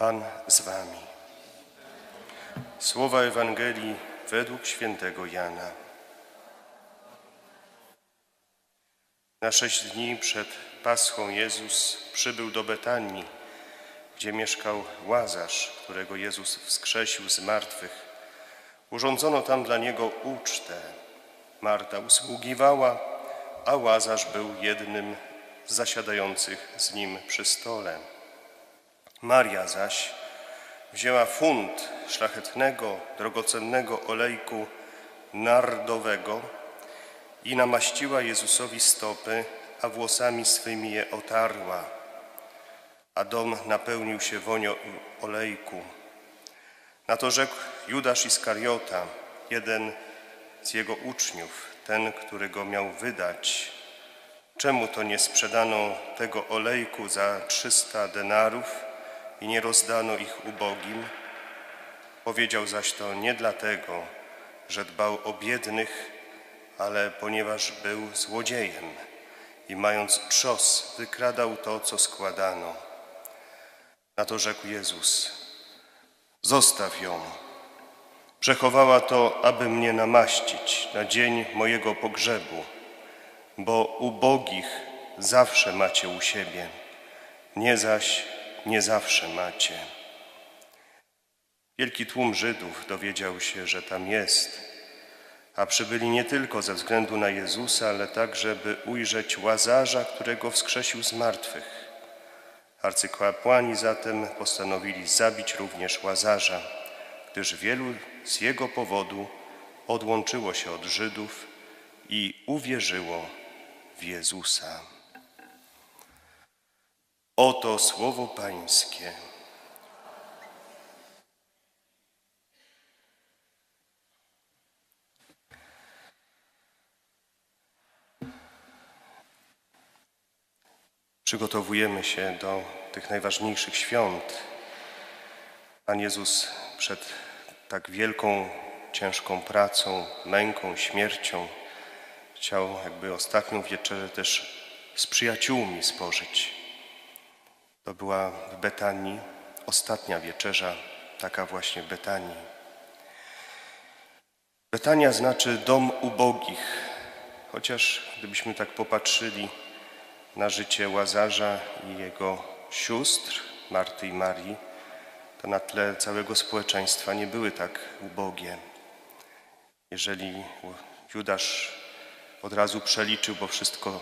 Pan z wami. Słowa Ewangelii według świętego Jana. Na sześć dni przed Paschą Jezus przybył do Betanii, gdzie mieszkał Łazarz, którego Jezus wskrzesił z martwych. Urządzono tam dla niego ucztę. Marta usługiwała, a Łazarz był jednym z zasiadających z nim przy stole. Maria zaś wzięła funt szlachetnego, drogocennego olejku nardowego i namaściła Jezusowi stopy, a włosami swymi je otarła. A dom napełnił się wonią olejku. Na to rzekł Judasz Iskariota, jeden z jego uczniów, ten, który go miał wydać. Czemu to nie sprzedano tego olejku za trzysta denarów i nie rozdano ich ubogim? Powiedział zaś to nie dlatego, że dbał o biednych, ale ponieważ był złodziejem i mając trzos wykradał to, co składano. Na to rzekł Jezus, zostaw ją. Przechowała to, aby mnie namaścić na dzień mojego pogrzebu, bo ubogich zawsze macie u siebie, nie zaś nie zawsze macie. Wielki tłum Żydów dowiedział się, że tam jest, a przybyli nie tylko ze względu na Jezusa, ale także, by ujrzeć Łazarza, którego wskrzesił z martwych. Arcykapłani zatem postanowili zabić również Łazarza, gdyż wielu z jego powodu odłączyło się od Żydów i uwierzyło w Jezusa. Oto słowo Pańskie. Przygotowujemy się do tych najważniejszych świąt. Pan Jezus przed tak wielką, ciężką pracą, męką, śmiercią chciał jakby ostatnią wieczerzę też z przyjaciółmi spożyć. To była w Betanii ostatnia wieczerza, taka właśnie Betanii. Betania znaczy dom ubogich, chociaż gdybyśmy tak popatrzyli na życie Łazarza i jego sióstr, Marty i Marii, to na tle całego społeczeństwa nie były tak ubogie. Jeżeli Judasz od razu przeliczył, bo wszystko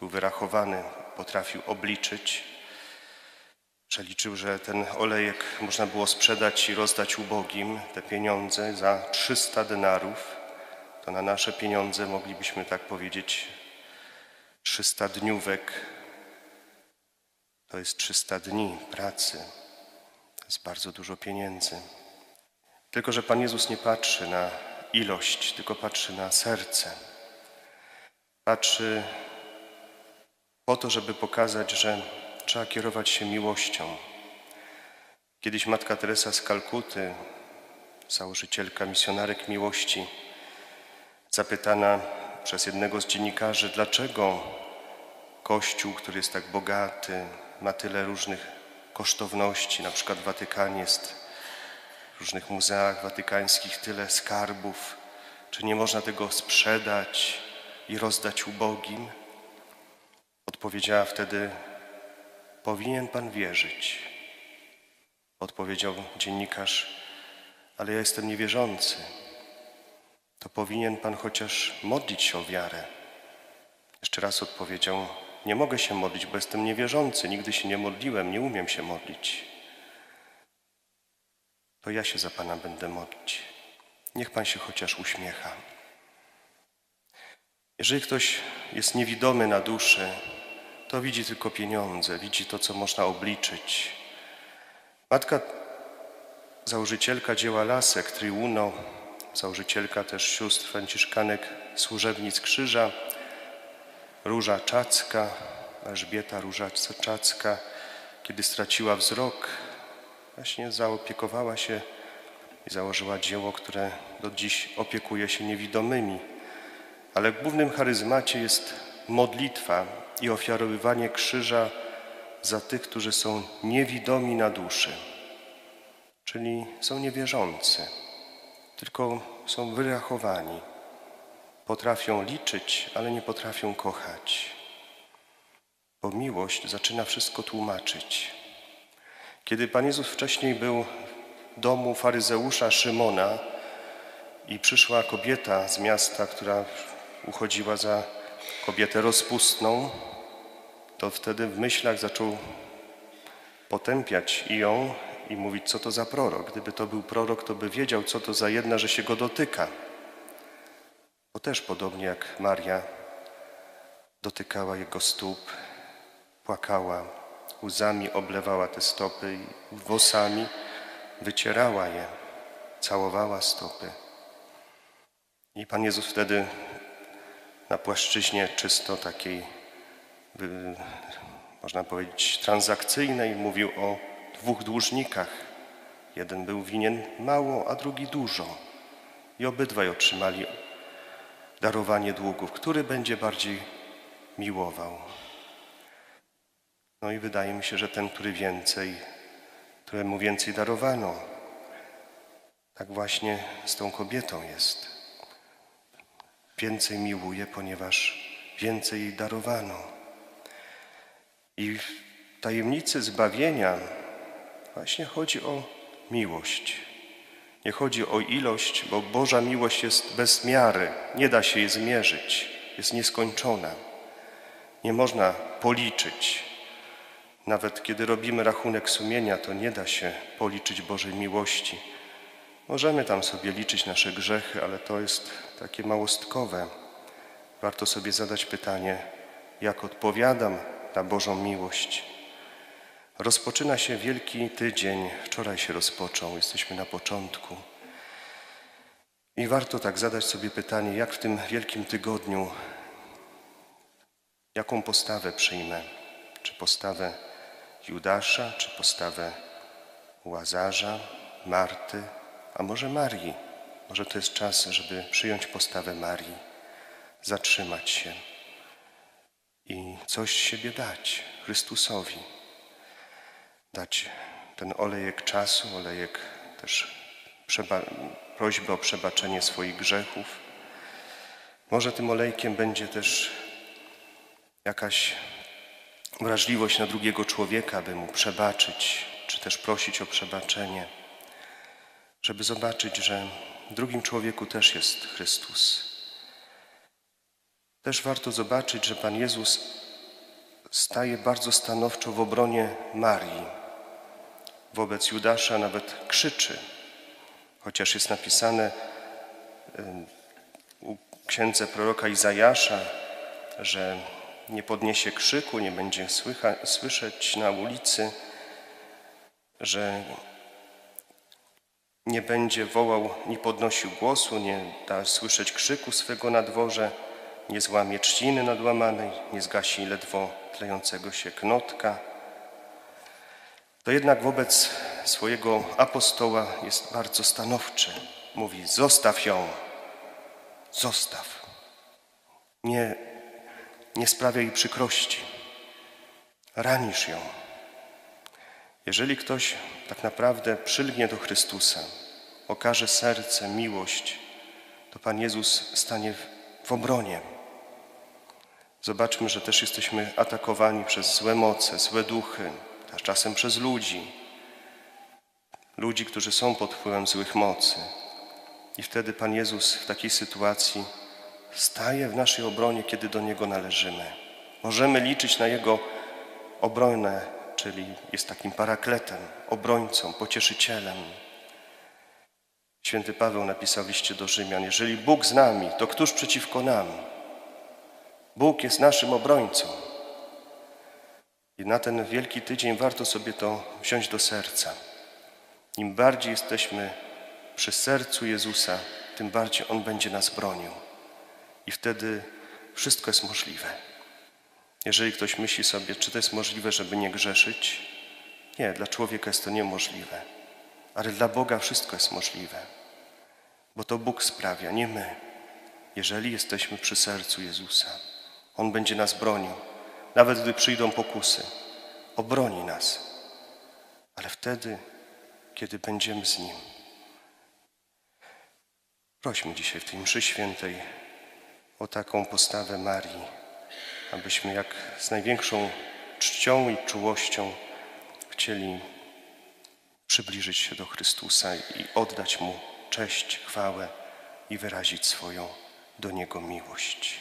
był wyrachowany, potrafił obliczyć, przeliczył, że ten olejek można było sprzedać i rozdać ubogim, te pieniądze za 300 denarów, to na nasze pieniądze moglibyśmy tak powiedzieć 300 dniówek. To jest 300 dni pracy. To jest bardzo dużo pieniędzy. Tylko, że Pan Jezus nie patrzy na ilość, tylko patrzy na serce. Patrzy po to, żeby pokazać, że trzeba kierować się miłością. Kiedyś matka Teresa z Kalkuty, założycielka misjonarek miłości, zapytana przez jednego z dziennikarzy, dlaczego Kościół, który jest tak bogaty, ma tyle różnych kosztowności, na przykład w Watykanie jest w różnych muzeach watykańskich tyle skarbów, czy nie można tego sprzedać i rozdać ubogim? Odpowiedziała wtedy, powinien pan wierzyć. Odpowiedział dziennikarz, ale ja jestem niewierzący. To powinien pan chociaż modlić się o wiarę. Jeszcze raz odpowiedział, nie mogę się modlić, bo jestem niewierzący, nigdy się nie modliłem, nie umiem się modlić. To ja się za Pana będę modlić. Niech Pan się chociaż uśmiecha. Jeżeli ktoś jest niewidomy na duszy, to widzi tylko pieniądze, widzi to, co można obliczyć. Matka, założycielka dzieła Lasek, Triuno, założycielka też sióstr franciszkanek służebnic krzyża, Róża Czacka, Elżbieta Róża Czacka, kiedy straciła wzrok, właśnie zaopiekowała się i założyła dzieło, które do dziś opiekuje się niewidomymi. Ale w głównym charyzmacie jest modlitwa i ofiarowywanie krzyża za tych, którzy są niewidomi na duszy. czyli są niewierzący, tylko są wyrachowani. Potrafią liczyć, ale nie potrafią kochać. Bo miłość zaczyna wszystko tłumaczyć. Kiedy Pan Jezus wcześniej był w domu faryzeusza Szymona i przyszła kobieta z miasta, która uchodziła za kobietę rozpustną, to wtedy w myślach zaczął potępiać i ją i mówić, co to za prorok. Gdyby to był prorok, to by wiedział, co to za jedna, że się go dotyka. Bo też podobnie jak Maria dotykała jego stóp, płakała, łzami oblewała te stopy i włosami wycierała je, całowała stopy. I Pan Jezus wtedy na płaszczyźnie czysto takiej, można powiedzieć, transakcyjnej mówił o dwóch dłużnikach. Jeden był winien mało, a drugi dużo. I obydwaj otrzymali darowanie długów. Który będzie bardziej miłował? No i wydaje mi się, że ten, który więcej, któremu więcej darowano. Tak właśnie z tą kobietą jest. Więcej miłuje, ponieważ więcej jej darowano. I w tajemnicy zbawienia właśnie chodzi o miłość. Nie chodzi o ilość, bo Boża miłość jest bez miary, nie da się jej zmierzyć, jest nieskończona. Nie można policzyć. Nawet kiedy robimy rachunek sumienia, to nie da się policzyć Bożej miłości. Możemy tam sobie liczyć nasze grzechy, ale to jest takie małostkowe. Warto sobie zadać pytanie, jak odpowiadam na Bożą miłość. Rozpoczyna się Wielki Tydzień, wczoraj się rozpoczął, jesteśmy na początku. I warto tak zadać sobie pytanie, jak w tym Wielkim Tygodniu, jaką postawę przyjmę? Czy postawę Judasza, czy postawę Łazarza, Marty, a może Marii? Może to jest czas, żeby przyjąć postawę Marii, zatrzymać się i coś siebie dać Chrystusowi. Dać ten olejek czasu, olejek też prośby o przebaczenie swoich grzechów. Może tym olejkiem będzie też jakaś wrażliwość na drugiego człowieka, by mu przebaczyć, czy też prosić o przebaczenie, żeby zobaczyć, że w drugim człowieku też jest Chrystus. Też warto zobaczyć, że Pan Jezus staje bardzo stanowczo w obronie Marii. Wobec Judasza nawet krzyczy, chociaż jest napisane u księdze proroka Izajasza, że nie podniesie krzyku, nie będzie słyszeć na ulicy, że nie będzie wołał, nie podnosił głosu, nie da słyszeć krzyku swego na dworze, nie złamie trzciny nadłamanej, nie zgasi ledwo tlejącego się knotka. To jednak wobec swojego apostoła jest bardzo stanowczy. Mówi: Zostaw ją, zostaw. Nie, nie sprawia jej przykrości. Ranisz ją. Jeżeli ktoś tak naprawdę przylgnie do Chrystusa, okaże serce, miłość, to Pan Jezus stanie w obronie. Zobaczmy, że też jesteśmy atakowani przez złe moce, złe duchy, a czasem przez ludzi. Ludzi, którzy są pod wpływem złych mocy. I wtedy Pan Jezus w takiej sytuacji staje w naszej obronie, kiedy do Niego należymy. Możemy liczyć na Jego obronę, czyli jest takim parakletem, obrońcą, pocieszycielem. Święty Paweł napisał w liście do Rzymian, jeżeli Bóg z nami, to któż przeciwko nam? Bóg jest naszym obrońcą. I na ten wielki tydzień warto sobie to wziąć do serca. Im bardziej jesteśmy przy sercu Jezusa, tym bardziej On będzie nas bronił. I wtedy wszystko jest możliwe. Jeżeli ktoś myśli sobie, czy to jest możliwe, żeby nie grzeszyć, nie, dla człowieka jest to niemożliwe. Ale dla Boga wszystko jest możliwe. Bo to Bóg sprawia, nie my. Jeżeli jesteśmy przy sercu Jezusa, On będzie nas bronił. Nawet gdy przyjdą pokusy, obroni nas. Ale wtedy kiedy będziemy z Nim. Prośmy dzisiaj w tej mszy świętej o taką postawę Marii, abyśmy jak z największą czcią i czułością chcieli przybliżyć się do Chrystusa i oddać Mu cześć, chwałę i wyrazić swoją do Niego miłość.